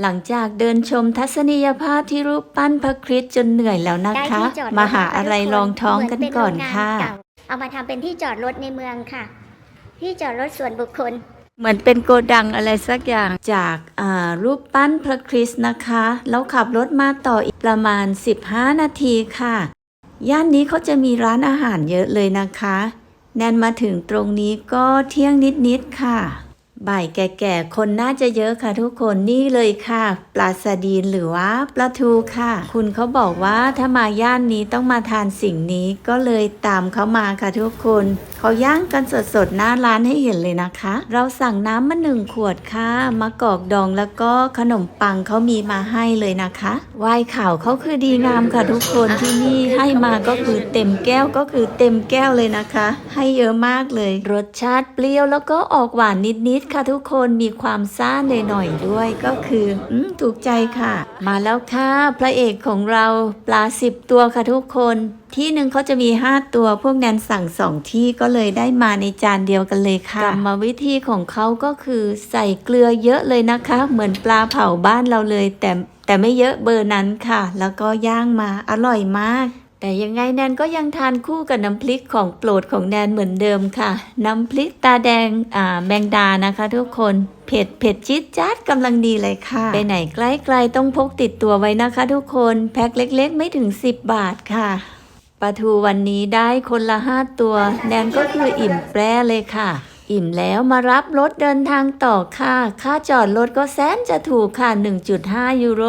หลังจากเดินชมทัศนียภาพที่รูปปั้นพระคริสต์จนเหนื่อยแล้วนะได้คะที่จอดรถมาหานะคะอะไรทุกครองท้องกันเหมืก่อนเป็โรงงาค่ะเก่าเอามาทำเป็นที่จอดรถในเมืองค่ะ ที่จอดรถส่วนบุคคล เหมือนเป็นโกดังอะไรสักอย่างจากอ่ารูปปั้นพระคริสต์นะคะ แล้วขับรถมาต่ออีกประมาณ 15 นาทีค่ะ ย่านนี้เขาจะมีร้านอาหารเยอะเลยนะคะ แนนมาถึงตรงนี้ก็เที่ยงนิดๆค่ะ บ่ายแก่ๆ คนน่าจะเยอะค่ะทุกคนนี่เลยค่ะ ปลาสดีนหรือว่าปลาทูค่ะ คุณเขาบอกว่าถ้ามาย่านนี้ต้องมาทานสิ่งนี้ก็เลยตามเขามาค่ะทุกคนเขาย่างกันสดๆหน้าร้านให้เห็นเลยนะคะ เราสั่งน้ำมาหนึ่งขวดค่ะมะกอกดองแล้วก็ขนมปังเขามีมาให้เลยนะคะวายขาวเขาคือดีงามค่ะทุกคนที่นี่ให้มาก็คือเต็มแก้วก็คือเต็มแก้วเลยนะคะ ให้เยอะมากเลย รสชาติเปรี้ยวแล้วก็ออกหวานนิดๆค่ะทุกคนมีความซ่าหน่อยๆด้วยก็คืออถูกใจค่ะ มาแล้วค่ะ พระเอกของเราปลาสิบตัวค่ะทุกคนที่หนึ่งเขาจะมี 5 ตัวพวกแนนสั่งสองที่ก็เลยได้มาในจานเดียวกันเลยค่ะกรรมวิธีของเขาก็คือใส่เกลือเยอะเลยนะคะ เหมือนปลาเผาบ้านเราเลยแต่แต่ไม่เยอะเบอร์นั้นค่ะ แล้วก็ย่างมาอร่อยมาก แต่ยังไงแนนก็ยังทานคู่กับน้ำพริกของโปรดของแนนเหมือนเดิมค่ะ น้ำพริกตาแดงอ่าแมงดานะคะทุกคนเผ็ดเผ็ดจิ๊ดจ๊าดกำลังดีเลยค่ะ ไปไหนใกล้ๆต้องพกติดตัวไว้นะคะ ทุกคนแพ็คเล็กๆ ไม่ถึง 10 บาทค่ะปลาทูวันนี้ได้คนละ5ตัว แนนก็คืออิ่มแปรเลยค่ะ อิ่มแล้วมารับรถเดินทางต่อค่ะ ค่าจอดรถก็แสนจะถูกค่ะ 1.5 ยูโร